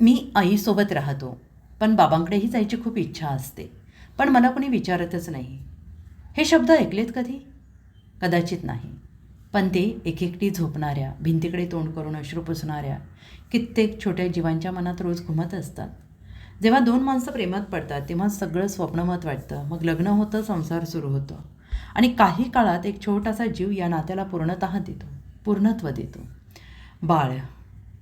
मी आईसोबत राहतो पण बाबांकडेही जायची खूप इच्छा असते. पण मला कोणी विचारतच नाही. हे शब्द ऐकलेत कधी? कदाचित नाही. पण ते एकेकटी झोपणाऱ्या भिंतीकडे तोंड करून अश्रू पुसणाऱ्या कित्येक छोट्या जीवांच्या मनात रोज घुमत असतात. जेव्हा दोन माणसं प्रेमात पडतात तेव्हा सगळं स्वप्नमत वाटतं. मग लग्न होतं संसार सुरू होतो. आणि काही काळात एक छोटासा जीव या नात्याला पूर्णतः देतो. पूर्णत्व देतो. बाळ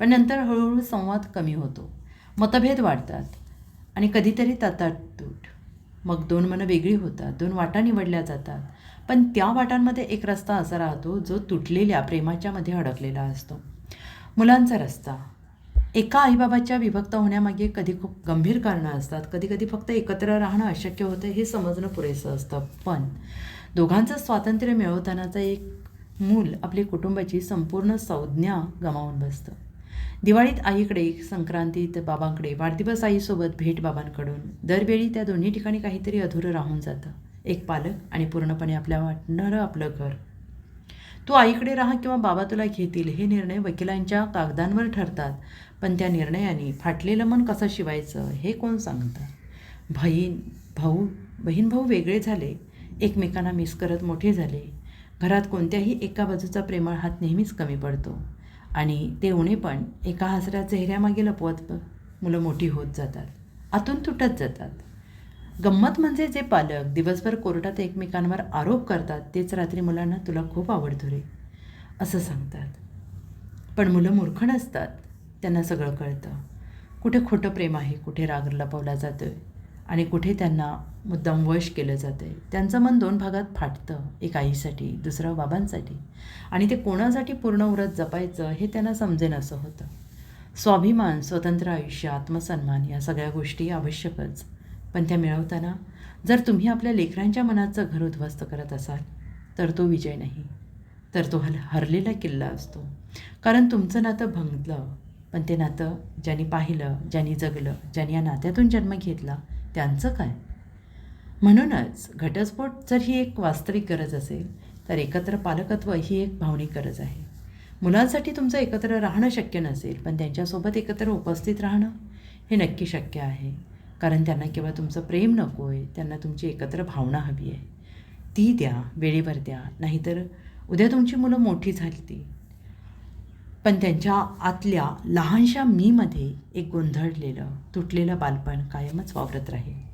पण नंतर हळूहळू संवाद कमी होतो. मतभेद वाढतात आणि कधीतरी तूट मग दोन मनं वेगळी होतात दोन वाटा निवडल्या जातात. पण त्या वाटांमध्ये एक रस्ता असा राहतो जो तुटलेल्या प्रेमाच्यामध्ये अडकलेला असतो. मुलांचा रस्ता. एका आईबाबाच्या विभक्त होण्यामागे कधी खूप गंभीर कारणं असतात कधी कधी फक्त एकत्र राहणं अशक्य होतं हे समजणं पुरेसं असतं. पण दोघांचं स्वातंत्र्य मिळवतानाचं एक मूल आपली कुटुंबाची संपूर्ण संज्ञा गमावून बसतं. दिवाळीत आईकडे संक्रांतीत बाबांकडे वाढदिवस आईसोबत भेट बाबांकडून. दरवेळी त्या दोन्ही ठिकाणी काहीतरी अधुरं राहून जातं. एक पालक आणि पूर्णपणे आपल्या वाटणारं आपलं घर. तू आईकडे राहा किंवा बाबा तुला घेतील हे निर्णय वकिलांच्या कागदांवर ठरतात. पण त्या निर्णयाने फाटलेलं मन कसं शिवायचं हे कोण सांगतं? बहीण भाऊ बहीण भाऊ वेगळे झाले. एकमेकांना मिस करत मोठे झाले. घरात कोणत्याही एका बाजूचा प्रेमळ हात नेहमीच कमी पडतो. आणि ते उणे पण एका हसऱ्या चेहऱ्यामागे लपवत मुलं मोठी होत जातात. आतून तुटत जातात. गंमत म्हणजे जे पालक दिवसभर कोर्टात एकमेकांवर आरोप करतात तेच रात्री मुलांना तुला खूप आवडतो रे असं सांगतात. पण मुलं मूर्ख नसतात त्यांना सगळं कळतं. कुठे खोटं प्रेम आहे कुठे राग लपवला जातो आहे आणि कुठे त्यांना मुद्दाम वश केलं जातं आहे त्यांचं मन दोन भागात फाटतं एक आईसाठी दुसरं बाबांसाठी. आणि ते कोणासाठी पूर्ण व्रत जपायचं हे त्यांना समजेन असं होतं. स्वाभिमान स्वतंत्र आयुष्य आत्मसन्मान या सगळ्या गोष्टी आवश्यकच. पण त्या मिळवताना जर तुम्ही आपल्या लेकरांच्या मनाचं घर उद्ध्वस्त करत असाल तर तो विजय नाही. तर तो हल हरलेला किल्ला असतो. कारण तुमचं नातं भंगलं पण ते नातं ज्यांनी पाहिलं ज्यांनी जगलं ज्यांनी या नात्यातून जन्म घेतला त्यांचं काय? म्हणूनच घटस्फोट जर ही एक वास्तविक गरज असेल तर एकत्र पालकत्व ही एक भावनिक गरज आहे. मुलांसाठी तुमचं एकत्र राहणं शक्य नसेल पण त्यांच्यासोबत एकत्र उपस्थित राहणं हे नक्की शक्य आहे. कारण त्यांना केवळ तुमचं प्रेम नको आहे त्यांना तुमची एकत्र भावना हवी आहे. ती द्या वेळेवर द्या नाहीतर उद्या तुमची मुलं मोठी झाली पण त्यांच्या आतल्या लहानशा मीमध्ये एक गोंधळलेलं तुटलेलं बालपण कायमच वावरत राहील.